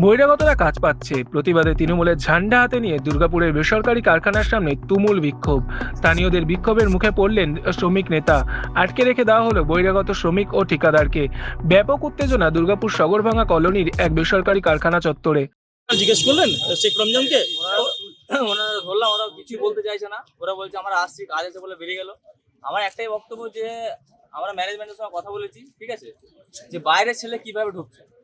বহিরাগতরা কাজ পাচ্ছে। প্রতিবাদে তৃণমূলের ঝান্ডা হাতে নিয়ে দুর্গাপুরের বেসরকারি কারখানার সামনে তুমুল বিক্ষোভ। স্থানীয়দের বিক্ষোভের মুখে পড়লেন শ্রমিক নেতা। আটকে রেখে দেওয়া হলো বহিরাগত শ্রমিক ও ঠিকাদারকে। ব্যাপক উত্তেজনা দুর্গাপুর সগরভাঙা কলোনির এক বেসরকারি কারখানা চত্বরে। জিজ্ঞেস করলেন শেখ রমজানকে? ওরা- ওনারা ধরলাম ওরা কিছু বলতে চাইছে না। ওরা বলছে আমরা আসছি কাজ আছে বলে বেরিয়ে গেল। আমার একটাই বক্তব্য যে আমরা ম্যানেজমেন্টের সঙ্গে কথা বলেছি ঠিক আছে? যে বাইরের ছেলে কীভাবে ঢুকছে?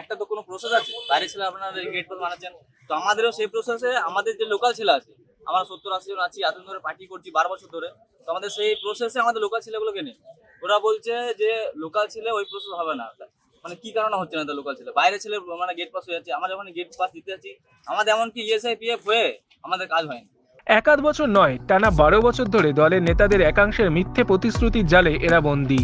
একটা তো কোনো প্রসেস আছে। বাইরের ছেলে আপনারা গেট পাস বানাচ্ছেন তো আমাদেরও সেই প্রসেসে আমাদের যে লোকাল ছেলে আছে, আমরা সত্তর আশি জন আছি, এতদিন ধরে পার্টি করছি বারো বছর ধরে, তো আমাদের সেই প্রসেসে আমাদের লোকাল ছেলেগুলোকে নেই ওরা বলছে যে লোকাল ছেলে ওই প্রসেস হবে না। মানে কি কারণে হচ্ছে না লোকাল ছেলে? বাইরে ছেলে মানে গেট পাস হয়ে যাচ্ছে, আমরা যখন গেট পাস দিতে যাচ্ছি, আমাদের এমনকি ইএসআই পিএফ হয়ে আমাদের কাজ হয়নি। এক আধ বছর নয়, টানা বারো বছর ধরে দলের নেতাদের একাংশের মিথ্যে প্রতিশ্রুতির জালে এরা বন্দী।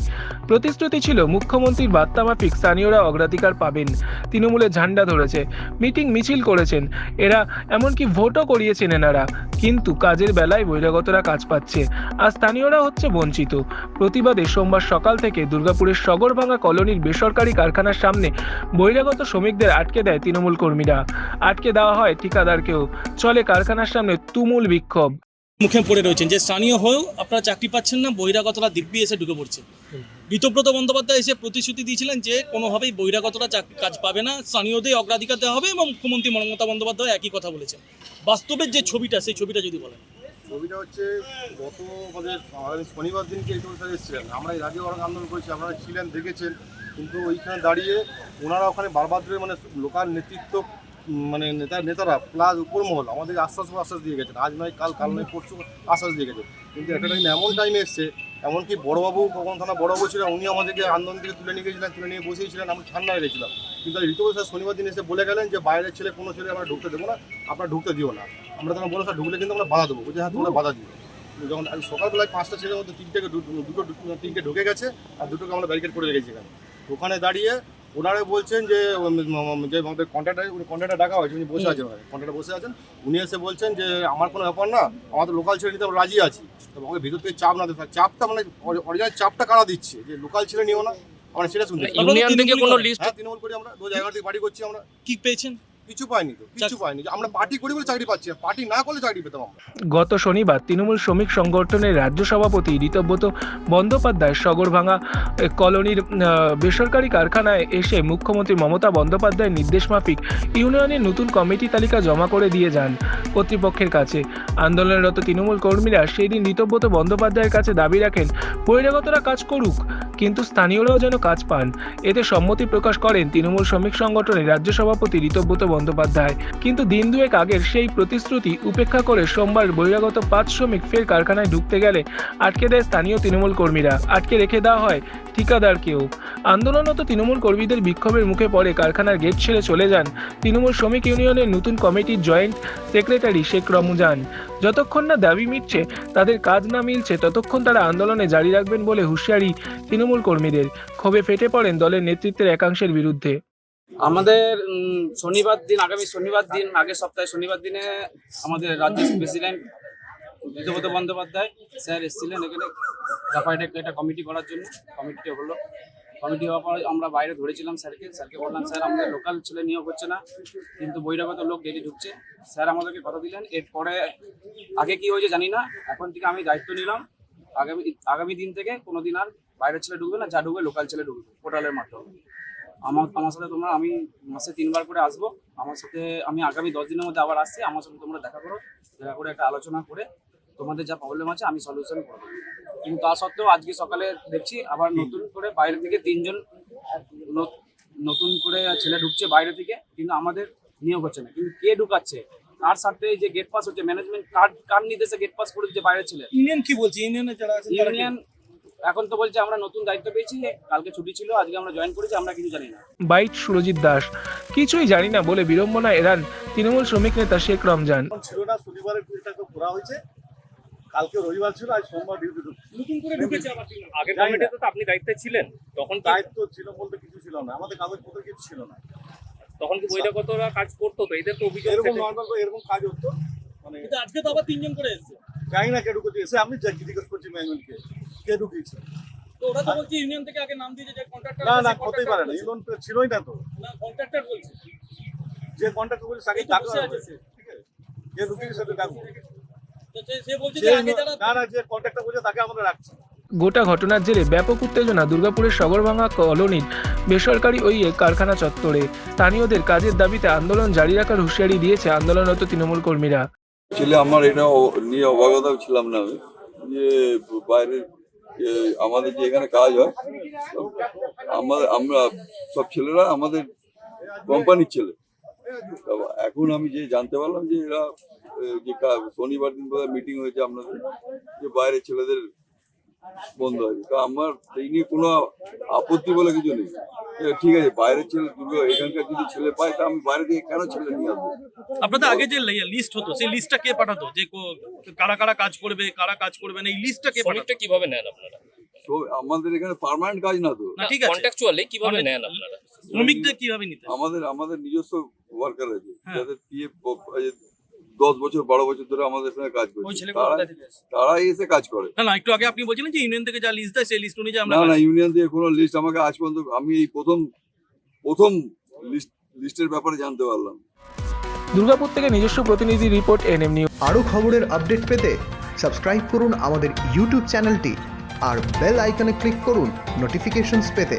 প্রতিশ্রুতি ছিল, মুখ্যমন্ত্রীর বার্তামাফিক স্থানীয়রা অগ্রাধিকার পাবেন। তৃণমূলের ঝান্ডা ধরেছে, মিটিং মিছিল করেছেন, এরা এমনকি ভোটও করিয়েছেন এনারা। কিন্তু কাজের বেলায় বহিরাগতরা কাজ পাচ্ছে, আর স্থানীয়রা হচ্ছে বঞ্চিত। প্রতিবাদে সোমবার সকাল থেকে দুর্গাপুরের সগরভাঙা কলোনির বেসরকারি কারখানার সামনে বহিরাগত শ্রমিকদের আটকে দেয় তৃণমূল কর্মীরা। আটকে দেওয়া হয় ঠিকাদারকেও। চলে কারখানার সামনে তুমুল বিক্ষোভ। মুখে পড়ে রয়েছেন যে স্থানীয় হয়েও আপনারা চাকরি পাচ্ছেন না বহিরাগতরা দিব্যি এসে ঢুকে পড়ছে। ঋতব্রত বন্দ্যোপাধ্যায় এসে প্রতিশ্রুতি দিয়েছিলেন যে কোনোভাবেই বহিরাগতরা চাকরি কাজ পাবে না স্থানীয়দের অগ্রাধিকার দেওয়া হবে এবং মুখ্যমন্ত্রী মমতা বন্দ্যোপাধ্যায় একই কথা বলেছেন। বাস্তবের যে ছবিটা সেই ছবিটা যদি বলেন। ছবিটা হচ্ছে গত আমাদের শনিবার দিনকে এই স্যার এসেছিলেন। আমরা এর আগে অনেক আন্দোলন করেছি আপনারা ছিলেন দেখেছেন। কিন্তু ওইখানে দাঁড়িয়ে ওনারা ওখানে বারবার ধরে মানে লোকাল নেতৃত্ব মানে নেতা, নেতারা প্লাস উপরমহল আমাদের আশ্বাস আশ্বাস দিয়ে গেছেন। আজ নয়, কাল কাল নয়, পরশু আশ্বাস দিয়ে গেছে কিন্তু একটা টাইম এমন টাইমে এসছে, এমনকি বড়বাবু কখন থানা বড়বাবু ছিলেন, উনি আমাদেরকে আন্দোলন থেকে তুলে নিয়ে গেছিলেন, তুলে নিয়ে বসিয়েছিলেন আমি ঠান্ডায় গেছিলাম কিন্তু ঋতুপতি স্যার শনিবার দিন এসে বলে গেলেন যে, বাইরের ছেলে, কোনো ছেলে আমরা ঢুকতে দেবো না, আপনারা ঢুকতে দিও না। আমরা তখন বললাম, স্যার, ঢুকলে কিন্তু আমরা বাধা দেবো। বলছে হ্যাঁ তোমরা বাধা দিও। যখন সকালবেলায় পাঁচটা ছেলের মধ্যে তিনটে দু- দুটো, দুটো- তিনটে ঢুকে গেছে, আর দুটোকে আমরা ব্যারিকেড করে রেখেছি এখানে। ওখানে দাঁড়িয়ে ওনারা বলছেন যে যে আমাদের কন্ট্রাক্টার উনি কন্ট্রাক্টার ডাকা হয়েছে উনি বসে আছেন কন্ট্রাক্টার বসে আছেন। উনি এসে বলছেন যে আমার কোনো ব্যাপার না আমাদের লোকাল ছেলে নিতে আমরা রাজি আছি। তো আমাকে ভিতর থেকে চাপ না দিতে চাপটা মানে অরিজিনাল চাপটা কারা দিচ্ছে? যে লোকাল ছেলে নিও না আমরা সেটা শুনছি। ইউনিয়ন থেকে কোনো লিস্ট হ্যাঁ তৃণমূল করি আমরা দু জায়গা থেকে বাড়ি করছি আমরা। কি পেয়েছেন? কিছু পাইনি তো কিছু পাইনি। আমরা পার্টি করি বলে চাকরি পাচ্ছি পার্টি না করলে চাকরি পেতাম আমরা। গত শনিবার তৃণমূল শ্রমিক সংগঠনের রাজ্য সভাপতি ঋতব্রত বন্দ্যোপাধ্যায় সগরভাঙা কলোনির বেসরকারি কারখানায় এসে মুখ্যমন্ত্রী মমতা বন্দ্যোপাধ্যায়ের নির্দেশ মাফিক ইউনিয়নের নতুন কমিটি তালিকা জমা করে দিয়ে যান কর্তৃপক্ষের কাছে। আন্দোলনরত তৃণমূল কর্মীরা সেই দিন ঋতব্রত বন্দ্যোপাধ্যায়ের কাছে দাবি রাখেন বহিরাগতরা কাজ করুক কিন্তু স্থানীয়রাও যেন কাজ পান। এতে সম্মতি প্রকাশ করেন তৃণমূল শ্রমিক সংগঠনের রাজ্য সভাপতি ঋতব্রত বন্দ্যোপাধ্যায়। কিন্তু দিন দুয়েক আগের সেই প্রতিশ্রুতি উপেক্ষা করে সোমবার বহিরাগত পাঁচ শ্রমিক ফের কারখানায় ঢুকতে গেলে আটকে দেয় স্থানীয় তৃণমূল কর্মীরা। আটকে রেখে দেওয়া হয় ঠিকাদারকেও। আন্দোলনরত তৃণমূল কর্মীদের বিক্ষোভের মুখে পড়ে কারখানার গেট ছেড়ে চলে যান তৃণমূল শ্রমিক ইউনিয়নের নতুন কমিটির জয়েন্ট সেক্রেটারি শেখ রমজান। যতক্ষণ না দাবি মিটছে, তাদের কাজ না মিলছে, ততক্ষণ তারা আন্দোলনে জারি রাখবেন বলে হুঁশিয়ারি তৃণমূল কর্মীদের ক্ষোভে ফেটে পড়েন দলের নেতৃত্বের একাংশের বিরুদ্ধে। আমাদের শনিবার দিন, আগামী শনিবার দিন, আগের সপ্তাহে শনিবার দিনে আমাদের রাজ্যের প্রেসিডেন্ট ঋতুপত বন্দ্যোপাধ্যায় স্যার এসেছিলেন এখানে। রাফাইটে একটা কমিটি করার জন্য, কমিটিটা হলো। কমিটি হওয়ার পর আমরা বাইরে ধরেছিলাম স্যারকে। স্যারকে বললাম, স্যার, আমাদের লোকাল ছেলে নিয়োগ হচ্ছে না, কিন্তু বহিরাগত লোক ডেলি ঢুকছে। স্যার আমাদেরকে কথা দিলেন। এরপরে আগে কি হয়েছে জানি না, এখন থেকে আমি দায়িত্ব নিলাম। আগামী আগামী দিন থেকে কোনোদিন আর বাইরের ছেলে ঢুকবে না, যা ঢুকবে লোকাল ছেলে ঢুকবে পোর্টালের মাধ্যমে। আমার আমার সাথে তোমরা আমি মাসে তিনবার করে আসব। আমার সাথে আমি আগামী দশ দিনের মধ্যে আবার আসছি। আমার সাথে তোমরা দেখা করো, দেখা করে একটা আলোচনা করে তোমাদের যা প্রবলেম আছে আমি সলিউশন করব। কিন্তু তা সত্ত্বেও আজকে সকালে দেখছি আবার নতুন করে বাইরে থেকে তিনজন নতুন করে ছেলে ঢুকছে বাইরে থেকে, কিন্তু আমাদের নিয়োগ হচ্ছে না। কিন্তু কে ঢুকাচ্ছে? কার সাথে যে গেট পাস হচ্ছে ম্যানেজমেন্ট কার কার নির্দেশে গেট পাস করে দিচ্ছে বাইরের ছেলে ইউনিয়ন কি বলছে? ইউনিয়নে যারা তারা কি- ইউনিয়ন এখন তো বলছে আমরা নতুন দায়িত্ব পেয়েছি কালকে ছুটি ছিল আজকে আমরা জয়েন করেছি আমরা কিছু জানি না। বাইট সুরজিৎ দাস কিছুই জানি না বলে বিড়ম্বনা এড়ান তৃণমূল শ্রমিক নেতা শেখ রমজান। ছিল না শনিবারের কুড়িটাকে করা হয়েছে। কালকে রবিবার ছিল আজ সোমবার ডিউটি নতুন করে ঢুকেছে আবার কমিটিতে তো আপনি দায়িত্বে ছিলেন তখন দায়িত্ব ছিল বলতে কিছু ছিল না। আমাদের কাগজপত্র কিছু ছিল না। তখন কি বহিরাগতরা কাজ করতো তো? এদের তো অভিযোগ এরকম নর্মাল এরকম কাজ হতো। মানে কিন্তু আজকে তো আবার তিনজন করে এসেছে। জানি না কে ঢুকেছে। এসে আমি যা জিজ্ঞেস করছি ম্যানুয়ালকে কে ঢুকিয়েছে। তো ওরা তো বলছে ইউনিয়ন থেকে আগে নাম দিয়েছে যে কন্ট্রাক্টর না না হতেই পারে না। ইউনিয়ন তো ছিলই না তো। না কন্ট্রাক্টর বলছে। যে করেছে তাকে ডাকতে হবে। ঠিক আছে? যে সাথে ডাকবো তো সে- সে বলছে যে আগে যারা না না যে কন্ট্যাক্টটা করছে তাকে আমরা রাখছি। গোটা ঘটনার জেরে ব্যাপক উত্তেজনা দুর্গাপুরের সগরভাঙা কলোনির বেসরকারি ওই কারখানা চত্বরে। স্থানীয়দের কাজের দাবিতে আন্দোলন জারি রাখার হুঁশিয়ারি দিয়েছে আন্দোলনরত তৃণমূল কর্মীরা। ছেলে আমার এটা নিয়ে অবগত ছিলাম না আমি। যে বাইরের আমাদের যে এখানে কাজ হয় আমাদের আমরা সব ছেলেরা আমাদের কোম্পানির ছেলে। এখন আমি যে জানতে পারলাম যে এরা যে শনিবার দিন বোধহয় মিটিং হয়েছে আপনাদের যে বাইরের ছেলেদের বন্ধ হয়েছে তো আমার এই নিয়ে কোনো আপত্তি বলে কিছু নেই। ঠিক আছে বাইরের ছেলে দুর্গা এখানকার যদি ছেলে পায় তা আমি বাইরে থেকে কেন ছেলে নিয়ে আসব? আপনাদের আগে যে লিস্ট হতো সেই লিস্টটা কে পাঠাতো? যে কারা কারা কাজ করবে কারা কাজ করবে না এই লিস্টটা কে পাঠাতো? কীভাবে নেন আপনারা? তো আমাদের এখানে পার্মানেন্ট কাজ না তো। না ঠিক আছে। কন্ট্রাকচুয়ালি কীভাবে মানে- নেন আপনারা? শ্রমিকদের কীভাবে নিতে আমাদের আমাদের নিজস্ব ওয়ার্কার আছে হ্যাঁ। যাদের পিএফ দশ বছর বারো বছর ধরে আমাদের সঙ্গে কাজ করছে। তারা এসে কাজ করে। না না একটু আগে আপনি বলছিলেন যে ইউনিয়ন থেকে যা লিস্ট দেয় সেই লিস্ট অনুযায়ী আমরা না না ইউনিয়ন থেকে কোনো লিস্ট আমাকে আজ পর্যন্ত আমি এই প্রথম প্রথম লিস্ট লিস্টের ব্যাপারে জানতে পারলাম। দুর্গাপুর থেকে নিজস্ব প্রতিনিধি রিপোর্ট এনএম নিউজ আরও খবরের আপডেট পেতে সাবস্ক্রাইব করুন আমাদের ইউটিউব চ্যানেলটি আর বেল আইকনে ক্লিক করুন নোটিফিকেশনস পেতে।